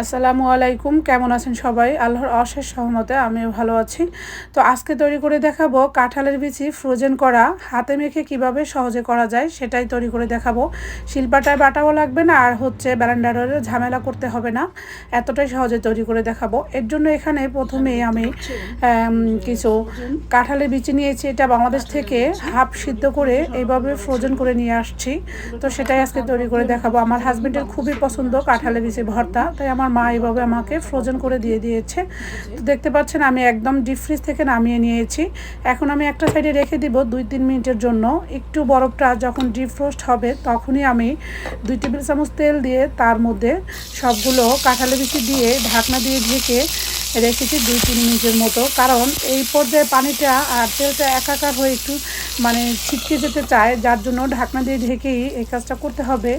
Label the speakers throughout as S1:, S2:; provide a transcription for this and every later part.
S1: আসসালামু আলাইকুম, কেমন আছেন সবাই? আল্লাহর অশেষ সহমতে আমিও ভালো আছি। তো আজকে তৈরি করে দেখাবো কাঁঠালের বিচি ফ্রোজেন করা, হাতে মেখে কীভাবে সহজে করা যায় সেটাই তৈরি করে দেখাবো। শিল্পাটায় বাটাও লাগবে না আর হচ্ছে ব্যালেন্ডারের ঝামেলা করতে হবে না। এতটাই সহজে তৈরি করে দেখাবো। এর জন্য এখানে প্রথমে আমি কিছু কাঁঠালের বিচি নিয়েছি। এটা বাংলাদেশ থেকে হাফ সিদ্ধ করে এইভাবে ফ্রোজেন করে নিয়ে আসছি। তো সেটাই আজকে তৈরি করে দেখাবো। আমার হাজবেন্ডের খুবই পছন্দ কাঁঠালের বিচি ভর্তা, তাই আমার মা এইভাবে আমাকে ফ্রোজেন করে দিয়ে দিয়েছে। তো দেখতে পাচ্ছেন, আমি একদম ডিপ ফ্রিজ থেকে নামিয়ে নিয়েছি। এখন আমি একটা সাইডে রেখে দিব দুই তিন মিনিটের জন্য। একটু বরফটা যখন ডিপ ফ্রোস্ট হবে, তখনই আমি দুই টেবিল চামচ তেল দিয়ে তার মধ্যে সবগুলো কাঁঠালের বিচি দিয়ে ঢাকনা দিয়ে ঢেকে রেখেছি দুই তিন মিনিটের মতো। কারণ এই পর্যায়ে পানিটা আর তেলটা একাকার হয়ে একটু মানে ছিটকে যেতে চায়, যার জন্য ঢাকনা দিয়ে ঢেকেই এই কাজটা করতে হবে।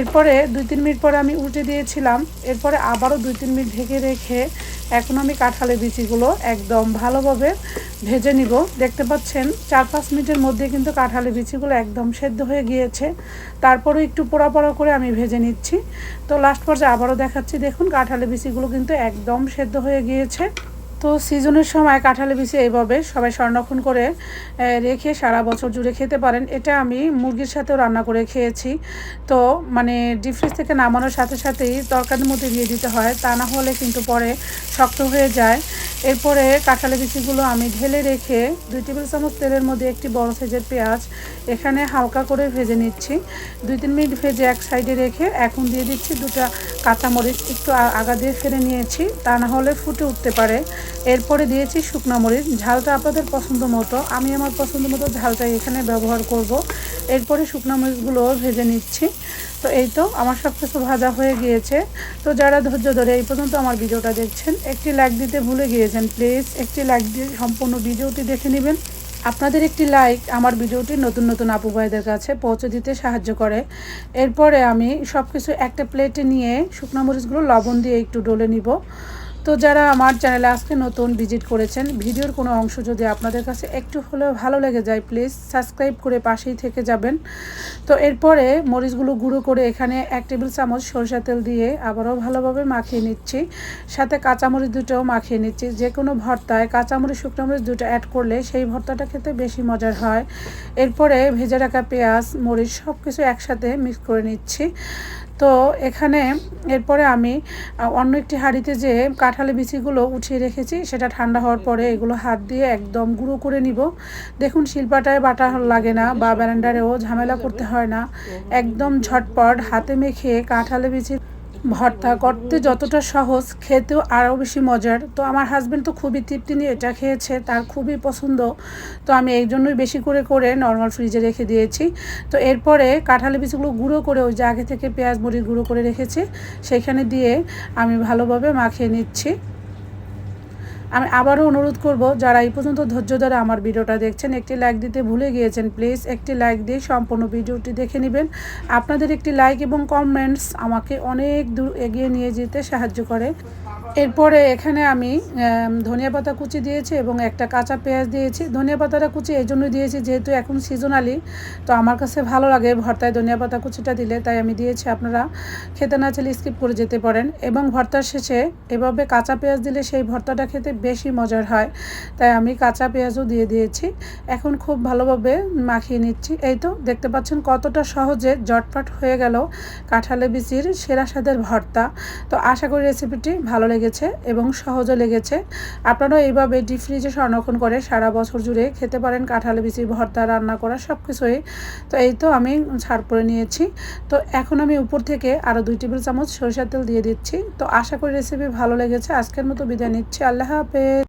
S1: এরপরে দুই তিন মিনিট পরে আমি উল্টে দিয়েছিলাম। এরপরে আবারও দুই, তিন মিনিট ঢেকে রেখে এখন আমি কাঁঠালের বিচিগুলো একদম ভালোভাবে ভেজে নিব। দেখতে পাচ্ছেন, চার, পাঁচ মিনিটের মধ্যে কিন্তু কাঁঠালের বিচিগুলো একদম সেদ্ধ হয়ে গিয়েছে। তারপরে একটু পোড়া পোড়া করে আমি ভেজে নিচ্ছি। তো লাস্ট পর্যায়ে আবারও দেখাচ্ছি, দেখুন কাঁঠালের বিচিগুলো কিন্তু একদম সেদ্ধ হয়ে গিয়েছে। তো সিজনের সময় কাঁঠালে বিচি এইভাবে সবাই সংরক্ষণ করে রেখে সারা বছর জুড়ে খেতে পারেন। এটা আমি মুরগির সাথেও রান্না করে খেয়েছি। তো মানে ডিপ ফ্রিজ থেকে নামানোর সাথে সাথেই তরকারির মধ্যে দিয়ে দিতে হয়, তা না হলে কিন্তু পরে শক্ত হয়ে যায়। এরপরে কাঁঠালে বিচিগুলো আমি ঢেলে রেখে দুই টেবিল চামচ তেলের মধ্যে একটি বড় সাইজের পেঁয়াজ এখানে হালকা করে ভেজে নিচ্ছি। দুই তিন মিনিট ভেজে এক সাইডে রেখে এখন দিয়ে দিচ্ছি দুটা কাঁচামরিচ, একটু আগা দিয়ে ফেলে নিয়েছি, তা না হলে ফুটে উঠতে পারে। এরপরে দিয়েছি শুকনো মরিচ। ঝালটা আপনাদের পছন্দ মতো। আমি আমার পছন্দ মতো ঝালটা এখানে ব্যবহার করব। এরপরে শুকনো মরিচগুলো ভেজে নিচ্ছি। তো এই তো আমার সব কিছু ভাজা হয়ে গিয়েছে। তো যারা ধৈর্য ধরে এই পর্যন্ত আমার ভিডিওটা দেখছেন, একটি লাইক দিতে ভুলে গিয়েছেন প্লিজ একটি লাইক দিয়ে সম্পূর্ণ ভিডিওটি দেখে নেবেন। আপনাদের একটি লাইক আমার ভিডিওটি নতুন নতুন আপু ভাইদের কাছে পৌঁছে দিতে সাহায্য করে। এরপরে আমি সব কিছু একটা প্লেটে নিয়ে শুকনো মরিচগুলো লবণ দিয়ে একটু ডলে নিব। তো যারা আমার চ্যানেলে আজকে নতুন ভিজিট করেছেন, ভিডিওর কোনো অংশ যদি আপনাদের কাছে একটু হলেও ভালো লেগে যায় প্লিজ সাবস্ক্রাইব করে পাশেই থেকে যাবেন। তো এরপরে মরিচগুলো গুঁড়ো করে এখানে এক টেবিল চামচ সরষা তেল দিয়ে আবারও ভালোভাবে মাখিয়ে নিচ্ছি। সাথে কাঁচামরিচ দুটোও মাখিয়ে নিচ্ছি। যে কোনো ভর্তায় কাঁচামরিচ, শুকনো মরিচ দুটো অ্যাড করলে সেই ভর্তাটা খেতে বেশি মজার হয়। এরপরে ভেজে রাখা পেঁয়াজ, মরিচ সব কিছু একসাথে মিক্স করে নিচ্ছি। তো এখানে এরপরে আমি অন্য একটি হাঁড়িতে যে কাঁঠালে বিচিগুলো উঠিয়ে রেখেছি, সেটা ঠান্ডা হওয়ার পরে এগুলো হাত দিয়ে একদম গুঁড়ো করে নিব। দেখুন, শিল্পাটায় বাটা লাগে না বা ব্যারান্ডারেও ঝামেলা করতে হয় না। একদম ঝটপট হাতে মেখে কাঁঠালে বিচি ভর্তা করতে যতটা সহজ, খেতেও আরও বেশি মজার। তো আমার হাজব্যান্ড তো খুবই তৃপ্তি নিয়ে এটা খেয়েছে, তার খুবই পছন্দ। তো আমি এই জন্যই বেশি করে করে নর্মাল ফ্রিজে রেখে দিয়েছি। তো এরপরে কাঁঠালি বিচিগুলো গুঁড়ো করে ওই যে আগে থেকে পেঁয়াজ মুড়ি গুঁড়ো করে রেখেছি, সেখানে দিয়ে আমি ভালোভাবে মাখিয়ে নিচ্ছি। আমি আবারও অনুরোধ করব, যারা এই পর্যন্ত ধৈর্য ধরে আমার ভিডিওটা দেখছেন, একটি লাইক দিতে ভুলে গিয়েছেন প্লিজ একটি লাইক দিয়ে সম্পূর্ণ ভিডিওটি দেখে নেবেন। আপনাদের একটি লাইক এবং কমেন্টস আমাকে অনেক দূর এগিয়ে নিয়ে যেতে সাহায্য করে। এরপরে এখানে আমি ধনিয়া পাতা কুচি দিয়েছি এবং একটা কাঁচা পেঁয়াজ দিয়েছি। ধনিয়া পাতাটা কুচি এই জন্য দিয়েছি, যেহেতু এখন সিজনালি তো আমার কাছে ভালো লাগে ভর্তায় ধনিয়া পাতা কুচিটা দিলে, তাই আমি দিয়েছি। আপনারা খেতে না চাইলে স্কিপ করে যেতে পারেন। এবং ভর্তার শেষে এভাবে কাঁচা পেঁয়াজ দিলে সেই ভর্তাটা খেতে বেশি মজার হয়। তাই আমি কাঁচা পেঁয়াজও দিয়ে দিয়েছি। এখন খুব ভালোভাবে মাখিয়ে নিচ্ছি। এই তো, দেখতে পাচ্ছেন কতটা সহজে জটপট হয়ে গেল কাঁঠালে বিচির সেরা স্বাদের ভর্তা। তো আশা করি রেসিপিটি ভালো লেগেছে এবং সহজও লেগেছে। আপনারাও এইভাবে ডিপ ফ্রিজে সংরক্ষণ করে সারা বছর জুড়ে খেতে পারেন কাঁঠালে বিচির ভর্তা, রান্না করা সব কিছুই তো এই তো আমি ছাড় করে নিয়েছি। তো এখন আমি উপর থেকে আরও দুই টেবিল চামচ সরিষার তেল দিয়ে দিচ্ছি। তো আশা করি রেসিপি ভালো লেগেছে। আজকের মতো বিদায় নিচ্ছি। আল্লাহ হাফেজ